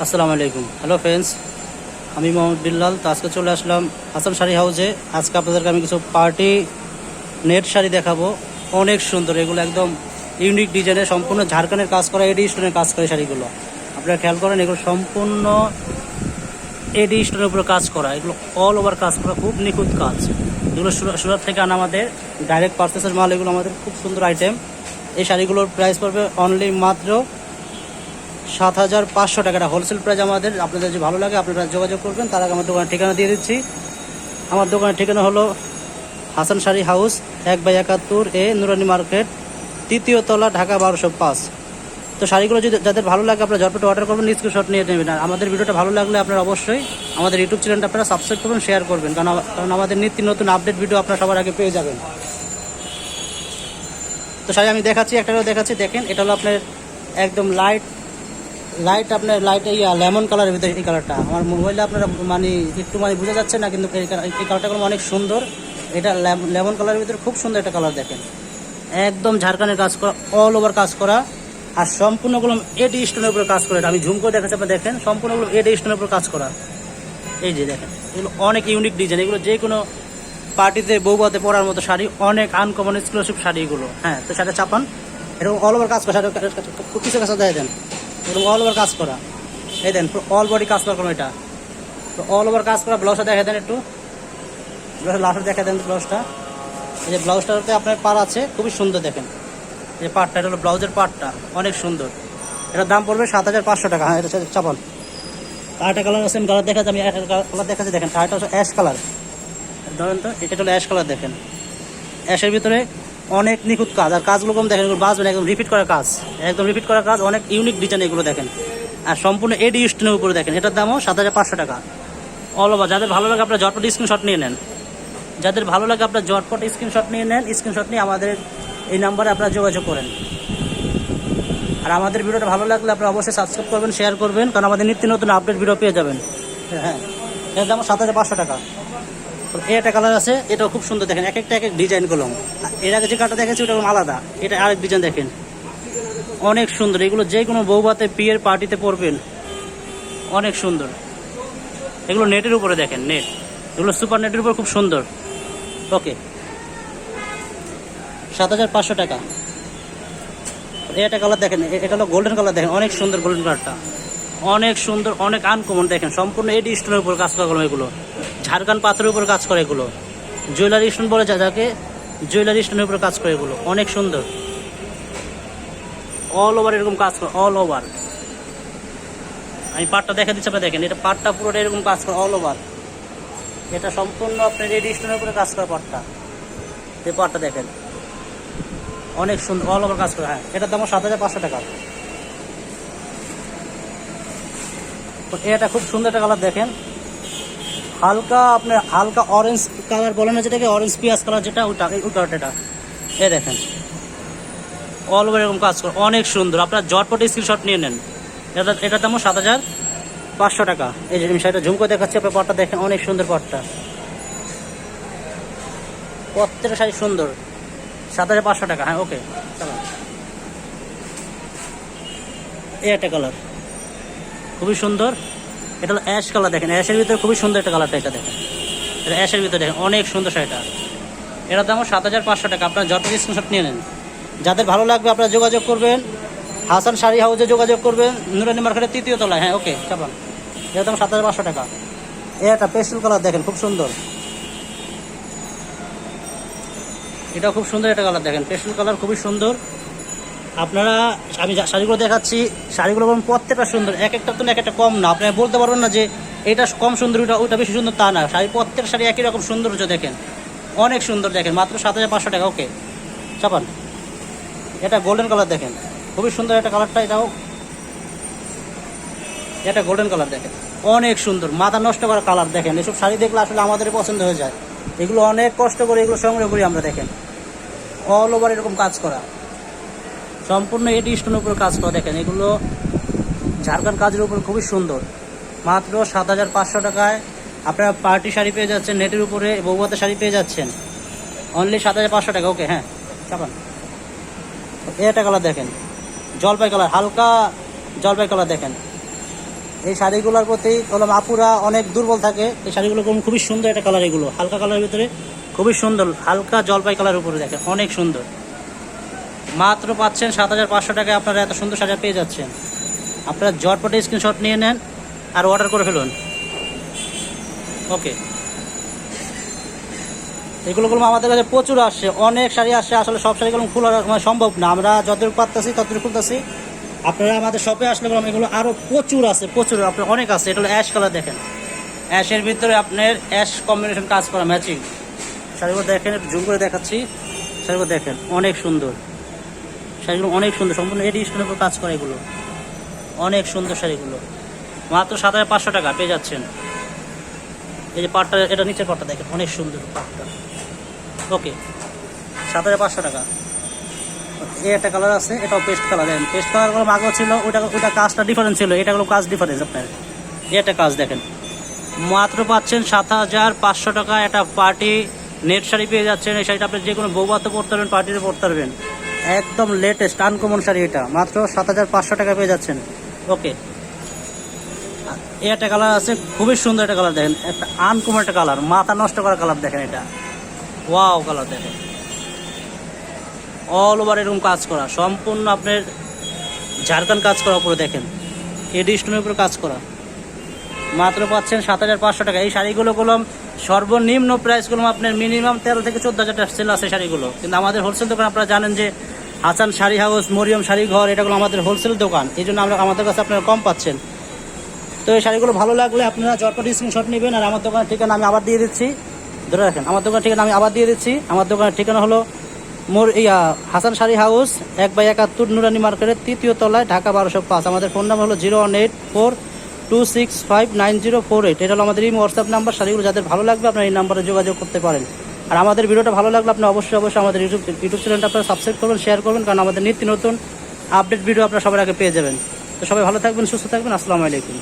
আসসালামু আলাইকুম। Hello friends আমি মোহাম্মদ বিল্লাল। তো আজকে চলে আসলাম আসাম শাড়ি হাউসে আজকে আপনাদেরকে আমি কিছু পার্টি নেট শাড়ি দেখাবো। অনেক সুন্দর, এগুলো একদম ইউনিক ডিজাইনের সম্পূর্ণ ঝাড়খানের কাজ করা এডি স্টোনের কাজ করে শাড়িগুলো। আপনারা খেয়াল করেন, এগুলো সম্পূর্ণ এডি স্টোনের উপরে কাজ করা। এগুলো অল ওভার কাজ করা, খুব নিখুঁত কাজ। এগুলো সুরা- সুরাত থেকে আনা আমাদের ডাইরেক্ট পার্সেসের মাল, এগুলো আমাদের খুব সুন্দর আইটেম এই শাড়িগুলোর প্রাইস পড়বে অনলি মাত্র সাত হাজার পাঁচশো টাকাটা হোলসেল প্রাইস আমাদের। আপনাদের যদি ভালো লাগে, আপনারা যোগাযোগ করবেন। তার আগে আমার দোকানের ঠিকানা দিয়ে দিচ্ছি। আমার দোকানের ঠিকানা হলো হাসান শাড়ি হাউস, এক বাই একাত্তর এ নুরানি মার্কেট, তৃতীয় তলা, ঢাকা বারোশো পাঁচ। তো শাড়িগুলো যদি যাদের ভালো লাগে, আপনারা ঝটপট অর্ডার করবেন স্ক্রিনশট নিয়ে নেবেন। আর আমাদের ভিডিওটা ভালো লাগলে আপনারা অবশ্যই আমাদের ইউটিউব চ্যানেলটা আপনারা সাবস্ক্রাইব করবেন শেয়ার করবেন। কারণ কারণ আমাদের নিত্য নতুন আপডেট ভিডিও আপনারা সবার আগে পেয়ে যাবেন। তো শাড়ি আমি দেখাচ্ছি একটাও দেখাচ্ছি। দেখেন, এটা হলো আপনার একদম লাইট লাইট আপনার লাইট ইয়া লেমন কালারের ভিতরে এই কালারটা আমার মোবাইলে আপনারা মানে একটু মানে বোঝা যাচ্ছে না কিন্তু এই কালার- এই কালারটা অনেক সুন্দর এটা লেমন কালারের ভিতরে খুব সুন্দর একটা কালার দেখেন একদম ঝাড়খানের কাজ করা অল ওভার কাজ করা আর সম্পূর্ণগুলো এডি স্টোনের উপরে কাজ করে আমি ঝুম করে দেখাচ্ছি আপনি দেখেন সম্পূর্ণগুলো এডি স্টোনের উপর কাজ করা এই যে দেখেন এগুলো অনেক ইউনিক ডিজাইন এগুলো যে কোনো পার্টিতে বৌবাতে পরার মতো শাড়ি অনেক আনকমন এক্সক্লুসিভ শাড়ি এগুলো হ্যাঁ তো সেটা চাপান এরকম অল ওভার কাজ করা শাড়ি কিছু কাছে দেয় দেন এরকম অল ওভার কাজ করা। এই দেন অল বডি কাজ করা এটা। তো অল ওভার কাজ করা ব্লাউজটা দেখা দেন একটু। লাস্টে দেখা দেন ব্লাউজটা এই যে ব্লাউজটাতে আপনার পার আছে, খুবই সুন্দর দেখেন। এই পাটটা এটা হলো ব্লাউজের পাটটা অনেক সুন্দর। এটার দাম পড়বে সাত হাজার পাঁচশো টাকা। হ্যাঁ এটা চাপান। আরেকটা কালার আছে আমি কালার দেখাচ্ছি আমি কালার দেখাচ্ছি, দেখেন। আরেকটা হচ্ছে অ্যাশ কালার ধরেন তো, এটা হলো অ্যাশ কালার দেখেন। অ্যাশের ভিতরে অনেক নিখুঁত কাজ। আর কাজগুলো কম দেখেন, এগুলো বাজবেন একদম রিপিট করা কাজ। একদম রিপিট করা কাজ, অনেক ইউনিক ডিজাইন এগুলো দেখেন। আর সম্পূর্ণ এডি স্টোনের উপরে দেখেন, এটার দামও সাত হাজার পাঁচশো টাকা। অল ওভার যাদের ভালো লাগে আপনার জটপট স্ক্রিনশট নিয়ে নেন। যাদের ভালো লাগে আপনার জটপট স্ক্রিনশট নিয়ে নেন স্ক্রিনশট নিয়ে আমাদের এই নাম্বারে আপনারা যোগাযোগ করেন। আর আমাদের ভিডিওটা ভালো লাগলে আপনারা অবশ্যই সাবস্ক্রাইব করবেন শেয়ার করবেন, কারণ আমাদের নিত্য নতুন আপডেট ভিডিও পেয়ে যাবেন। হ্যাঁ এর দাম সাত হাজার পাঁচশো টাকা। একটা কালার আছে, এটাও খুব সুন্দর দেখেন, এক একটা এক এক ডিজাইন কলম। এর আগে যে কাটা দেখেছি, ওটা আলাদা, এটা আরেক ডিজাইন দেখেন। অনেক সুন্দর, এগুলো যে কোনো বৌবাতে বিয়ের পার্টিতে পরবেন, অনেক সুন্দর। এগুলো নেটের উপরে দেখেন নেট এগুলো সুপার নেটের উপর খুব সুন্দর। ওকে সাত হাজার পাঁচশো টাকা। একটা কালার দেখেন এটা হলো গোল্ডেন কালার দেখেন, অনেক সুন্দর গোল্ডেন কালারটা অনেক সুন্দর, অনেক আনকমন দেখেন, সম্পূর্ণ এডি স্টোনের উপর কাজ করা এগুলো। ঝাড়খান পাথরের উপর কাজ করে এগুলো। জুয়েলারি স্টোন বলে যা যাকে, জুয়েলারি স্টোনের উপর কাজ করে এগুলো। অনেক সুন্দর। অল ওভার এরকম কাজ করে অল ওভার আমি পাটটা দেখা দিচ্ছি, আপনার দেখেন। এটা পাটটা পুরোটা এরকম কাজ করে অল ওভার এটা সম্পূর্ণ আপনার রেডি স্টোনের উপরে কাজ করা পাটটা। এই পাটটা দেখেন। অনেক সুন্দর অল ওভার কাজ করে হ্যাঁ। এটার দাম সাত হাজার পাঁচশো টাকা। এটা খুব সুন্দর একটা কালার দেখেন। হালকা আপনার হালকা অরেঞ্জ কালার বলে না যেটাকে অরেঞ্জ পিঁয়াজ কালার যেটা, ওটা ওই কালারটা এ দেখেন। অল ওভার এরকম কাজ করে। অনেক সুন্দর। আপনার জটপট স্ক্রিনশট নিয়ে নেন। এটা এটার দামও সাত হাজার পাঁচশো টাকা। এই যে শাড়িটা ঝুমকো দেখাচ্ছি, আপনার পটটা দেখেন, অনেক সুন্দর পটটা। প্রত্যেকটা শাড়ি সুন্দর। সাত হাজার পাঁচশো টাকা হ্যাঁ ওকে এই একটা কালার খুবই সুন্দর। এটা হলো অ্যাশ কালার দেখেন। অ্যাশের ভিতরে খুবই সুন্দর একটা কালারটা এটা দেখেন। এটা অ্যাশের ভিতরে দেখেন, অনেক সুন্দর শাড়িটা। এটার দামও সাত হাজার পাঁচশো টাকা। আপনার যত স্ক্রিনশট নিয়ে নেন। যাদের ভালো লাগবে আপনারা যোগাযোগ করবেন। হাসান শাড়ি হাউসে যোগাযোগ করবেন। নুরানি মার্কেটের তৃতীয় তলায়। হ্যাঁ ওকে চাপান। এটার দাম সাত হাজার পাঁচশো টাকা। একটা পেস্টেল কালার দেখেন, খুব সুন্দর। এটা খুব সুন্দর একটা কালার দেখেন। পেস্টেল কালার খুবই সুন্দর। আপনারা আমি শাড়িগুলো দেখাচ্ছি, শাড়িগুলো বরং প্রত্যেকটা সুন্দর। এক একটা তো এক একটা কম না। আপনারা বলতে পারবেন না যে এটা কম সুন্দর ওটা ওটা বেশি সুন্দর তা না। শাড়ি প্রত্যেকটা শাড়ি একই রকম সৌন্দর্য দেখেন। অনেক সুন্দর দেখেন। মাত্র সাত হাজার পাঁচশো টাকা, ওকে। চাপান। এটা গোল্ডেন কালার দেখেন। খুবই সুন্দর একটা কালারটা এটাও। এটা গোল্ডেন কালার দেখেন। অনেক সুন্দর। মাথা নষ্ট করা কালার দেখেন। এসব শাড়ি দেখলে আসলে আমাদের পছন্দ হয়ে যায়। এগুলো অনেক কষ্ট করে এগুলো সংগ্রহ করি আমরা, দেখেন। অল ওভার এরকম কাজ করা। সম্পূর্ণ এটি স্টোনের উপর কাজ করা। দেখেন, এগুলো ঝাড়খান্ড কাজের উপর খুবই সুন্দর। মাত্র সাত হাজার পাঁচশো টাকায় আপনারা পার্টি শাড়ি পেয়ে যাচ্ছেন, নেটের উপরে বৌভাতের শাড়ি পেয়ে যাচ্ছেন। অনলি সাত হাজার পাঁচশো টাকা ওকে হ্যাঁ চাপান। এটা কালার দেখেন, জলপাই কালার হালকা জলপাই কালার দেখেন। এই শাড়িগুলোর প্রতি হলো আপুরা অনেক দুর্বল থাকে। এই শাড়িগুলো খুবই সুন্দর একটা কালার এগুলো। হালকা কালারের ভিতরে খুবই সুন্দর, হালকা জলপাই কালার উপরে দেখেন, অনেক সুন্দর। মাত্র পাচ্ছেন সাত হাজার পাঁচশো টাকায় আপনারা এত সুন্দর সাজা পেয়ে যাচ্ছেন। আপনারা জটপটে স্ক্রিনশট নিয়ে নেন আর অর্ডার করে ফেলুন। ওকে। এগুলো আমাদের কাছে প্রচুর আসছে, অনেক শাড়ি আসছে, আসলে সব শাড়িগুলো খোলা সম্ভব না। আমরা যতটুকু পারতেছি, ততটুকু খুলতেছি। আপনারা আমাদের শপে আসলে বললাম এগুলো আরও প্রচুর আছে, প্রচুর, আপনার অনেক আছে। এটা হলো অ্যাশ কালার দেখেন অ্যাশের ভিতরে আপনার অ্যাশ কম্বিনেশন কাজ করা ম্যাচিং শাড়িগুলো দেখেন একটু জুম করে দেখাচ্ছি। শাড়িগুলো দেখেন, অনেক সুন্দর। শাড়িগুলো অনেক সুন্দর, সম্পূর্ণ এডিশনের উপর কাজ করে এগুলো। অনেক সুন্দর শাড়িগুলো। মাত্র সাত হাজার পাঁচশো টাকা, পেয়ে যাচ্ছেন। এই যে পাটটা, এটা নিচের পাটটা দেখেন, অনেক সুন্দর পাটটা। ওকে সাত হাজার পাঁচশো টাকা। এই একটা কালার আছে, এটাও পেস্ট কালার। দেখেন, পেস্ট কালারগুলো আগেও ছিল, ওইটা ওইটা কাজটা ডিফারেন্স ছিল এটাগুলো কাজ ডিফারেন্স আপনার। এই একটা কাজ দেখেন। মাত্র পাচ্ছেন সাত হাজার পাঁচশো টাকা, একটা পার্টি, নেট শাড়ি পেয়ে যাচ্ছেন। এই শাড়িটা আপনি যে কোনো বৌবাতে পরতে পারবেন, পার্টিতে পরতে পারবেন। একদম লেটেস্ট আনকমন শাড়ি এটা। মাত্র সাত হাজার পাঁচশো টাকা পেয়ে যাচ্ছেন। ওকে একটা কালার আছে, খুবই সুন্দর একটা কালার দেখেন। একটা আনকমন একটা কালার মাথা নষ্ট করা কালার দেখেন এটা। ওয়াও কালার দেখেন। অল ওভার এরকম কাজ করা, সম্পূর্ণ আপনার ঝাড়খান কাজ করা উপরে দেখেন। এডি স্টোনের উপরে কাজ করা। মাত্র পাচ্ছেন সাত হাজার পাঁচশো টাকা। এই শাড়িগুলো কলম সর্বনিম্ন প্রাইসগুলো আপনার মিনিমাম তেরো থেকে চোদ্দ হাজার টাকা সেল আছে শাড়িগুলো। কিন্তু আমাদের হোলসেল দোকান আপনারা জানেন যে হাসান শাড়ি হাউস মরিয়ম শাড়ি ঘর এটাগুলো আমাদের হোলসেল দোকান। এই জন্য আমরা আমাদের কাছে আপনারা কম পাচ্ছেন। তো এই শাড়িগুলো ভালো লাগলে আপনারা জটপট স্ক্রিনশট নেবেন আর আমার দোকানের ঠিকানা আমি আবার দিয়ে দিচ্ছি। ধরে রাখেন, আমার দোকানের ঠিকানা আমি আবার দিয়ে দিচ্ছি। আমার দোকানের ঠিকানা হলো মোর ইয়া, হাসান শাড়ি হাউস এক বাই একাত্তর নুরানি মার্কেটের তৃতীয় তলায়, ঢাকা বারোশো পাঁচ। আমাদের ফোন নাম্বার হলো zero one eight four two six five nine zero four eight এটা হলো আমাদের এই হোয়াটসঅ্যাপ নাম্বার সারিগুলো যাদের ভালো লাগবে আপনারা এই নাম্বারে যোগাযোগ করতে পারেন। আর আমাদের ভিডিওটা ভালো লাগলে আপনি অবশ্যই অবশ্যই আমাদের ইউটিউব ইউটিউব চ্যানেলটা আপনার সাবস্ক্রাইব করবেন শেয়ার করবেন, কারণ আমাদের নিত্য নতুন আপডেট ভিডিও আপনারা সবার আগে পেয়ে যাবেন। তো সবাই ভালো থাকবেন, সুস্থ থাকবেন, আসসালামু আলাইকুম।